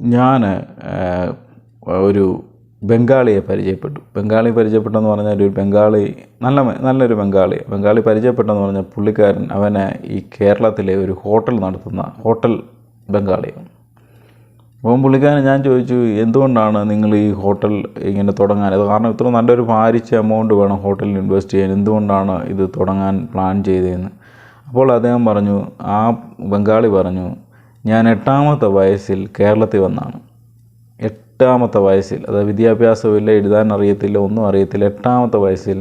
ഞാൻ ഒരു ബംഗാളിയെ പരിചയപ്പെട്ടു. ബംഗാളി പരിചയപ്പെട്ടെന്ന് പറഞ്ഞാൽ ഒരു ബംഗാളി നല്ല നല്ലൊരു ബംഗാളി. ബംഗാളി പരിചയപ്പെട്ടെന്ന് പറഞ്ഞാൽ പുള്ളിക്കാരൻ അവനെ ഈ കേരളത്തിലെ ഒരു ഹോട്ടൽ നടത്തുന്ന ഹോട്ടൽ ബംഗാളിയാണ്. അപ്പം പുള്ളിക്കാരൻ ഞാൻ ചോദിച്ചു എന്തുകൊണ്ടാണ് നിങ്ങൾ ഈ ഹോട്ടൽ ഇങ്ങനെ തുടങ്ങാൻ? അത് കാരണം ഇത്ര നല്ലൊരു ഭാരിച്ച എമൗണ്ട് വേണം ഹോട്ടലിൽ ഇൻവെസ്റ്റ് ചെയ്യാൻ. എന്തുകൊണ്ടാണ് ഇത് തുടങ്ങാൻ പ്ലാൻ ചെയ്തതെന്ന്? അപ്പോൾ അദ്ദേഹം പറഞ്ഞു ആ ബംഗാളി പറഞ്ഞു ഞാൻ എട്ടാമത്തെ വയസ്സിൽ കേരളത്തിൽ വന്നാണ്. എട്ടാമത്തെ വയസ്സിൽ അതായത് വിദ്യാഭ്യാസമില്ല എഴുതാൻ അറിയത്തില്ല ഒന്നും അറിയത്തില്ല. എട്ടാമത്തെ വയസ്സിൽ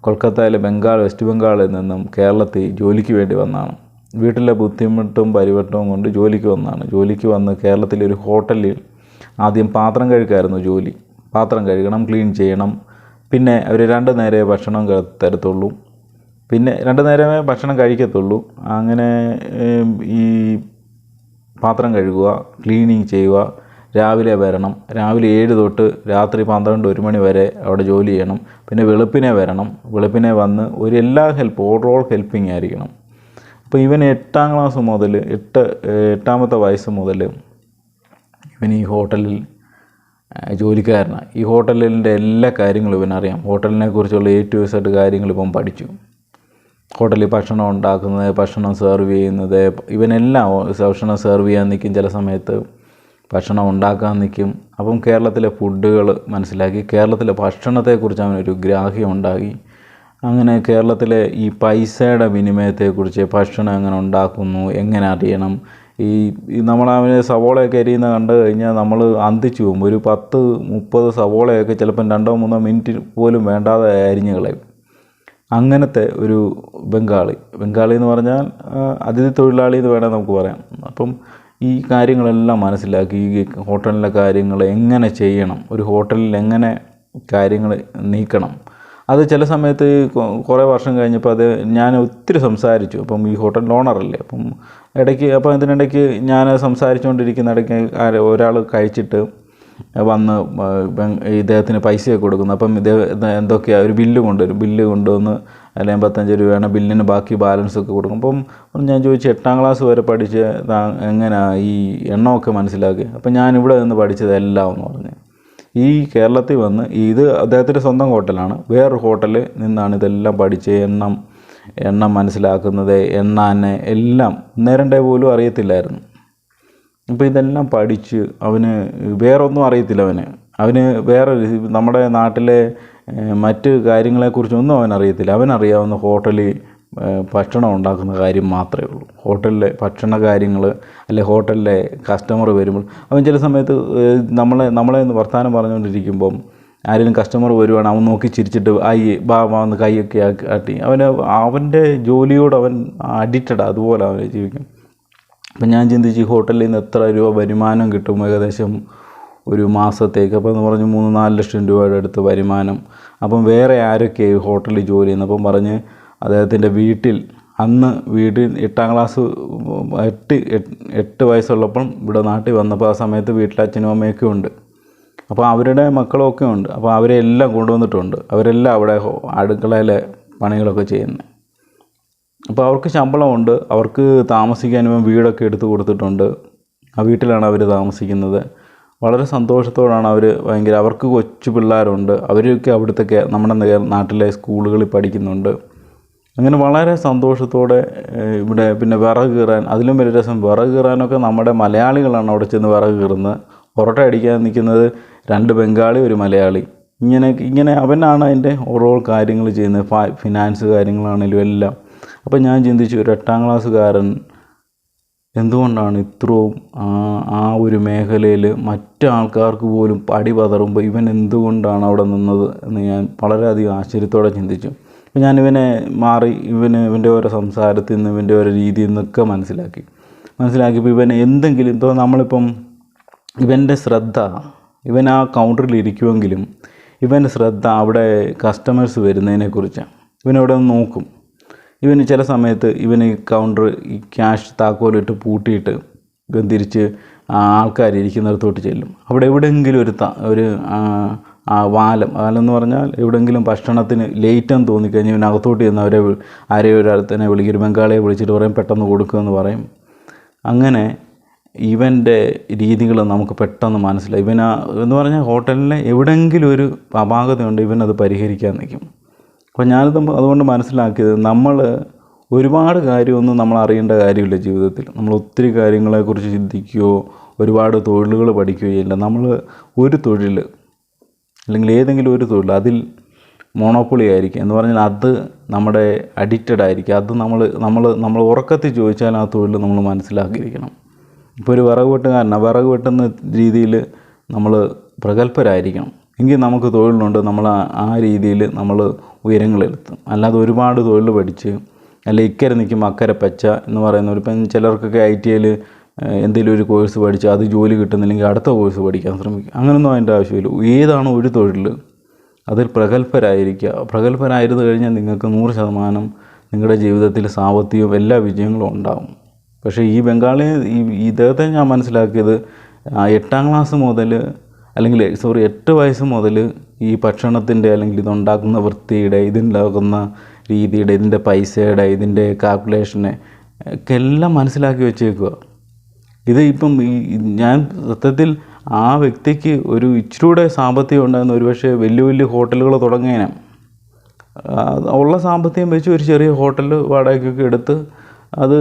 കൊൽക്കത്തയിലെ ബംഗാൾ വെസ്റ്റ് ബംഗാളിൽ നിന്നും കേരളത്തിൽ ജോലിക്ക് വേണ്ടി വന്നാണ്. വീട്ടിലെ ബുദ്ധിമുട്ടും പരിവട്ടവും കൊണ്ട് ജോലിക്ക് വന്നാണ്. ജോലിക്ക് വന്ന് കേരളത്തിലെ ഒരു ഹോട്ടലിൽ ആദ്യം പാത്രം കഴുകായിരുന്നു ജോലി. പാത്രം കഴുകണം ക്ലീൻ ചെയ്യണം. പിന്നെ അവർ രണ്ട് നേരമേ ഭക്ഷണം തരത്തുള്ളൂ. പിന്നെ രണ്ട് നേരമേ ഭക്ഷണം കഴിക്കത്തുള്ളൂ. അങ്ങനെ ഈ പാത്രം കഴുകുക ക്ലീനിങ് ചെയ്യുക രാവിലെ വരണം. രാവിലെ ഏഴ് തൊട്ട് രാത്രി പന്ത്രണ്ട് ഒരു മണി വരെ അവിടെ ജോലി ചെയ്യണം. പിന്നെ വെളുപ്പിനെ വരണം. വെളുപ്പിനെ വന്ന് ഒരു എല്ലാ ഹെൽപ്പ് ഓവറോൾ ഹെൽപ്പിംഗ് ആയിരിക്കണം. അപ്പോൾ ഇവൻ എട്ടാം ക്ലാസ് മുതൽ എട്ട് എട്ടാമത്തെ വയസ്സ് മുതൽ ഇവൻ ഈ ഹോട്ടലിൽ ജോലിക്കാരനാണ് ഈ ഹോട്ടലിന്റെ എല്ലാ കാര്യങ്ങളും ഇവനറിയാം. ഹോട്ടലിനെ കുറിച്ചുള്ള എ ടു സെഡ് കാര്യങ്ങൾ ഇപ്പം പഠിച്ചു. ഹോട്ടലിൽ ഭക്ഷണം ഉണ്ടാക്കുന്നത് ഭക്ഷണം സെർവ് ചെയ്യുന്നത് ഇവനെല്ലാം ഭക്ഷണം സെർവ് ചെയ്യാൻ നിൽക്കും. ചില സമയത്ത് ഭക്ഷണം ഉണ്ടാക്കാൻ നിൽക്കും. അപ്പം കേരളത്തിലെ ഫുഡുകൾ മനസ്സിലാക്കി. കേരളത്തിലെ ഭക്ഷണത്തെക്കുറിച്ച് അവനൊരു ഗ്രാഹ്യം ഉണ്ടാക്കി. അങ്ങനെ കേരളത്തിലെ ഈ പൈസയുടെ വിനിമയത്തെക്കുറിച്ച് ഭക്ഷണം എങ്ങനെ ഉണ്ടാക്കുന്നു എങ്ങനെ അറിയണം? ഈ നമ്മളവന് സവോളയൊക്കെ എരിയുന്ന കണ്ടു കഴിഞ്ഞാൽ നമ്മൾ അന്തിച്ചു പോകും. ഒരു പത്ത് മുപ്പത് സവോളയൊക്കെ ചിലപ്പം രണ്ടോ മൂന്നോ മിനിറ്റ് പോലും വേണ്ടാതെ അരിഞ്ഞ് കളയും. അങ്ങനത്തെ ഒരു ബംഗാളി. ബംഗാളി എന്ന് പറഞ്ഞാൽ അതിഥി തൊഴിലാളി എന്ന് വേണമെങ്കിൽ നമുക്ക് പറയാം. അപ്പം ഈ കാര്യങ്ങളെല്ലാം മനസ്സിലാക്കി ഈ ഹോട്ടലിലെ കാര്യങ്ങൾ എങ്ങനെ ചെയ്യണം ഒരു ഹോട്ടലിൽ എങ്ങനെ കാര്യങ്ങൾ നീക്കണം. അത് ചില സമയത്ത് കുറേ വർഷം കഴിഞ്ഞപ്പോൾ അത് ഞാൻ ഒത്തിരി സംസാരിച്ചു. അപ്പം ഈ ഹോട്ടൽ ഓണറല്ലേ അപ്പം ഇടയ്ക്ക് അപ്പം ഇതിനിടയ്ക്ക് ഞാൻ സംസാരിച്ചുകൊണ്ടിരിക്കുന്ന ഇടയ്ക്ക് ഒരാൾ കഴിച്ചിട്ട് വന്ന് ഇദ്ദേഹത്തിന് പൈസയൊക്കെ കൊടുക്കുന്നു. അപ്പം ഇദ്ദേഹം എന്തൊക്കെയാണ് ഒരു ബില്ല് കൊണ്ടുവരും ബില്ല് കൊണ്ടുവന്ന് അല്ലെങ്കിൽ എൺപത്തഞ്ച് രൂപയാണ് ബില്ലിന് ബാക്കി ബാലൻസ് ഒക്കെ കൊടുക്കും അപ്പം ഞാൻ ചോദിച്ചു എട്ടാം ക്ലാസ് വരെ പഠിച്ച് എങ്ങനെയാണ് ഈ എണ്ണമൊക്കെ മനസ്സിലാക്കി അപ്പം ഞാൻ നിന്ന് പഠിച്ചത് എല്ലാം എന്ന് പറഞ്ഞു. ഈ കേരളത്തിൽ വന്ന് ഇത് അദ്ദേഹത്തിന്റെ സ്വന്തം ഹോട്ടലാണ്. വേറൊരു ഹോട്ടലിൽ നിന്നാണ് ഇതെല്ലാം പഠിച്ച് എണ്ണം എണ്ണം മനസ്സിലാക്കുന്നത് എണ്ണാനെ എല്ലാം. നേരണ്ടേ പോലും അറിയത്തില്ലായിരുന്നു. അപ്പോൾ ഇതെല്ലാം പഠിച്ച് അവന് വേറൊന്നും അറിയത്തില്ല അവന്. അവന് വേറെ നമ്മുടെ നാട്ടിലെ മറ്റ് കാര്യങ്ങളെക്കുറിച്ചൊന്നും അവൻ അവനറിയാവുന്ന ഹോട്ടലിൽ ഭക്ഷണം ഉണ്ടാക്കുന്ന കാര്യം മാത്രമേ ഉള്ളൂ. ഹോട്ടലിലെ ഭക്ഷണ കാര്യങ്ങൾ അല്ലെ ഹോട്ടലിലെ കസ്റ്റമർ വരുമ്പോൾ അവൻ ചില സമയത്ത് നമ്മളെ നമ്മളെ വർത്തമാനം പറഞ്ഞുകൊണ്ടിരിക്കുമ്പം ആരെങ്കിലും കസ്റ്റമർ വരുവാണ് അവൻ നോക്കി ചിരിച്ചിട്ട് ആയി ബാ എന്ന് കൈയൊക്കെ ആട്ടി അവന് അവന്റെ ജോലിയോട് അവൻ അഡിക്റ്റഡ് അതുപോലെ അവനെ ജീവിക്കും. അപ്പം ഞാൻ ചിന്തിച്ച് ഈ ഹോട്ടലിൽ നിന്ന് എത്ര രൂപ വരുമാനം കിട്ടും ഏകദേശം ഒരു മാസത്തേക്ക്. അപ്പോൾ എന്ന് പറഞ്ഞ് മൂന്ന് നാല് ലക്ഷം രൂപയുടെ അടുത്ത് വരുമാനം. അപ്പം വേറെ ആരൊക്കെ ഹോട്ടലിൽ ജോലി ചെയ്യുന്നത്? അപ്പം പറഞ്ഞ് അദ്ദേഹത്തിന്റെ വീട്ടിൽ അന്ന് വീട്ടിൽ എട്ടാം ക്ലാസ് എട്ട് എട്ട് വയസ്സുള്ളപ്പം ഇവിടെ നാട്ടിൽ വന്നപ്പോൾ ആ സമയത്ത് വീട്ടിൽ അച്ഛനും അമ്മയൊക്കെ ഉണ്ട്. അപ്പോൾ അവരുടെ മക്കളൊക്കെ ഉണ്ട്. അപ്പോൾ അവരെല്ലാം കൊണ്ടുവന്നിട്ടുണ്ട്. അവരെല്ലാം അവിടെ അടുക്കളയിലെ പണികളൊക്കെ ചെയ്യുന്നത്. അപ്പോൾ അവർക്ക് ശമ്പളമുണ്ട്. അവർക്ക് താമസിക്കാൻ ഇവൻ വീടൊക്കെ എടുത്തു കൊടുത്തിട്ടുണ്ട്. ആ വീട്ടിലാണ് അവർ താമസിക്കുന്നത്. വളരെ സന്തോഷത്തോടാണ് അവർ ഭയങ്കര അവർക്ക് കൊച്ചു പിള്ളേരുണ്ട്. അവരൊക്കെ അവിടുത്തെ നമ്മുടെ നാട്ടിലെ സ്കൂളുകളിൽ പഠിക്കുന്നുണ്ട്. അങ്ങനെ വളരെ സന്തോഷത്തോടെ ഇവിടെ പിന്നെ വിറക് കീറാൻ അതിലും വലിയ രസം വിറക് കീറാനൊക്കെ നമ്മുടെ മലയാളികളാണ് അവിടെ ചെന്ന് വിറക് കീറുന്നത്. പൊറോട്ട അടിക്കാൻ നിൽക്കുന്നത് രണ്ട് ബംഗാളി ഒരു മലയാളി. ഇങ്ങനെ ഇങ്ങനെ അവനാണ് അതിന്റെ ഓരോ കാര്യങ്ങൾ ചെയ്യുന്നത്. ഫിനാൻസ് കാര്യങ്ങളാണെങ്കിലും എല്ലാം. അപ്പോൾ ഞാൻ ചിന്തിച്ചു ഒരു എട്ടാം ക്ലാസ്സുകാരൻ എന്തുകൊണ്ടാണ് ഇത്രയും ആ ഒരു മേഖലയിൽ മറ്റ് ആൾക്കാർക്ക് പോലും പടി പതറുമ്പോൾ ഇവൻ എന്തുകൊണ്ടാണ് അവിടെ നിന്നത് എന്ന് ഞാൻ വളരെയധികം ആശ്ചര്യത്തോടെ ചിന്തിച്ചു. അപ്പോൾ ഞാൻ ഇവനെ മാറി ഇവന് ഇവന്റെ ഓരോ സംസാരത്തിൽ നിന്ന് ഇവന്റെ ഓരോ രീതിയിൽ നിന്നൊക്കെ മനസ്സിലാക്കി. മനസ്സിലാക്കിയപ്പോൾ ഇവൻ എന്തെങ്കിലും ഇപ്പോൾ നമ്മളിപ്പം ഇവന്റെ ശ്രദ്ധ ഇവൻ ആ കൗണ്ടറിൽ ഇരിക്കുമെങ്കിലും ഇവന്റെ ശ്രദ്ധ അവിടെ കസ്റ്റമേഴ്സ് വരുന്നതിനെക്കുറിച്ചാണ്. ഇവനവിടെ നോക്കും? ഇവന് ചില സമയത്ത് ഇവന് കൗണ്ടർ ഈ ക്യാഷ് താക്കോലിട്ട് പൂട്ടിയിട്ട് ഇവൻ തിരിച്ച് ആൾക്കാർ ഇരിക്കുന്നിടത്തോട്ട് ചെല്ലും. അവിടെ എവിടെയെങ്കിലും ഒരു ത ഒരു ആ, വാലം വാലം എന്ന് പറഞ്ഞാൽ എവിടെയെങ്കിലും ഭക്ഷണത്തിന് ലേറ്റെന്ന് തോന്നിക്കഴിഞ്ഞാൽ ഇവൻ അകത്തോട്ട് ചെന്ന് അവരെ ആരെയും ഒരാൾ തന്നെ വിളിക്കും. ഒരു ബംഗാളിയെ വിളിച്ചിട്ട് പറയും പെട്ടെന്ന് കൊടുക്കുമെന്ന് പറയും. അങ്ങനെ ഇവന്റെ രീതികൾ നമുക്ക് പെട്ടെന്ന് മനസ്സിലായി. ഇവൻ എന്ന് പറഞ്ഞാൽ ഹോട്ടലിലെ എവിടെയെങ്കിലും ഒരു അപാകതയുണ്ട് ഇവനത് പരിഹരിക്കാൻ നിൽക്കും. അപ്പോൾ ഞാനിത് അതുകൊണ്ട് മനസ്സിലാക്കിയത് നമ്മൾ ഒരുപാട് കാര്യമൊന്നും നമ്മൾ അറിയേണ്ട കാര്യമില്ല ജീവിതത്തിൽ. നമ്മൾ ഒത്തിരി കാര്യങ്ങളെക്കുറിച്ച് ചിന്തിക്കുകയോ ഒരുപാട് തൊഴിലുകൾ പഠിക്കുകയോ ഇല്ല നമ്മൾ ഒരു തൊഴിൽ അല്ലെങ്കിൽ ഏതെങ്കിലും ഒരു തൊഴിൽ അതിൽ മോണോപ്പൊളി ആയിരിക്കും എന്ന് പറഞ്ഞാൽ അത് നമ്മുടെ അഡിക്റ്റഡ് ആയിരിക്കും. അത് നമ്മൾ നമ്മൾ നമ്മൾ ഉറക്കത്തിൽ ചോദിച്ചാൽ ആ തൊഴിൽ നമ്മൾ മനസ്സിലാക്കിയിരിക്കണം. ഇപ്പോൾ ഒരു വിറക് വെട്ടുകാരനാണ് വിറക് വെട്ടുന്ന രീതിയിൽ നമ്മൾ പ്രഗത്ഭരായിരിക്കണം. എങ്കിൽ നമുക്ക് തൊഴിലുണ്ട് നമ്മൾ ആ- രീതിയിൽ നമ്മൾ ഉയരങ്ങളിലെത്തും അല്ലാതെ ഒരുപാട് തൊഴിൽ പഠിച്ച് അല്ല ഇക്കരെ നിൽക്കുമ്പോൾ അക്കരെ പച്ച എന്ന് പറയുന്ന ഒരു ഇപ്പം ചിലർക്കൊക്കെ ഐ ടി ഐയിൽ എന്തെങ്കിലും ഒരു കോഴ്സ് പഠിച്ച് അത് ജോലി കിട്ടുന്നില്ലെങ്കിൽ അടുത്ത കോഴ്സ് പഠിക്കാൻ ശ്രമിക്കും. അങ്ങനൊന്നും അതിന്റെ ആവശ്യമില്ല. ഏതാണ് ഒരു തൊഴിൽ? അതിൽ പ്രഗത്ഭരായിരിക്കുക. പ്രഗത്ഭരായിരുന്നു കഴിഞ്ഞാൽ നിങ്ങൾക്ക് നൂറ് ശതമാനം നിങ്ങളുടെ ജീവിതത്തിൽ സാമ്പത്തികവും എല്ലാ വിജയങ്ങളും ഉണ്ടാകും പക്ഷേ ഈ ബംഗാളി ഇദ്ദേഹത്തെ ഞാൻ മനസ്സിലാക്കിയത് എട്ടാം ക്ലാസ് മുതൽ അല്ലെങ്കിൽ സോറി എട്ട് വയസ്സ് മുതൽ ഈ ഭക്ഷണത്തിന്റെ അല്ലെങ്കിൽ ഇതുണ്ടാക്കുന്ന വൃത്തിയുടെ ഇതുണ്ടാക്കുന്ന രീതിയുടെ ഇതിന്റെ പൈസയുടെ ഇതിന്റെ കാൽക്കുലേഷനെ ഒക്കെ എല്ലാം മനസ്സിലാക്കി വെച്ചേക്കുക. ഇത് ഇപ്പം ഈ ഞാൻ സത്യത്തിൽ ആ വ്യക്തിക്ക് ഒരു ഇച്ചിരൂടെ സാമ്പത്തികം ഉണ്ടായിരുന്ന. ഒരുപക്ഷെ വലിയ വലിയ ഹോട്ടലുകൾ തുടങ്ങിയതിനെ. ഉള്ള സാമ്പത്തികം വെച്ച് ഒരു ചെറിയ ഹോട്ടൽ വാടകയ്ക്കൊക്കെ എടുത്ത് അത്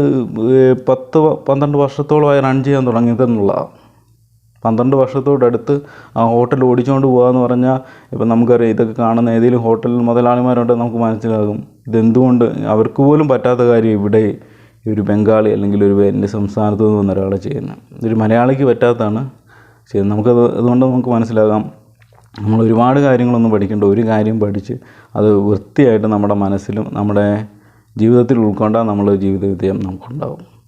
പത്ത് പന്ത്രണ്ട് വർഷത്തോളമായി റൺ ചെയ്യാൻ തുടങ്ങിയതെന്നുള്ളതാണ്. പന്ത്രണ്ട് വർഷത്തോടടുത്ത് ആ ഹോട്ടൽ ഓടിച്ചുകൊണ്ട് പോകാന്ന് പറഞ്ഞാൽ ഇപ്പം നമുക്കറിയാം ഇതൊക്കെ കാണുന്ന ഏതെങ്കിലും ഹോട്ടൽ മുതലാളിമാരുണ്ടെങ്കിൽ നമുക്ക് മനസ്സിലാകും. ഇതെന്തുകൊണ്ട് അവർക്ക് പോലും പറ്റാത്ത കാര്യം ഇവിടെ ഒരു ബംഗാളി അല്ലെങ്കിൽ ഒരു എന്റെ സംസ്ഥാനത്ത് നിന്ന് വന്ന ഒരാളെ ചെയ്യുന്നത്. ഇതൊരു മലയാളിക്ക് പറ്റാത്തതാണ് ചെയ്യുന്നത്. നമുക്കത് അതുകൊണ്ട് നമുക്ക് മനസ്സിലാകാം. നമ്മൾ ഒരുപാട് കാര്യങ്ങളൊന്നും പഠിക്കേണ്ട ഒരു കാര്യം പഠിച്ച് അത് വൃത്തിയായിട്ട് നമ്മുടെ മനസ്സിലും നമ്മുടെ ജീവിതത്തിൽ ഉൾക്കൊണ്ടാൽ നമ്മൾ ജീവിത വിജയം നമുക്കുണ്ടാകും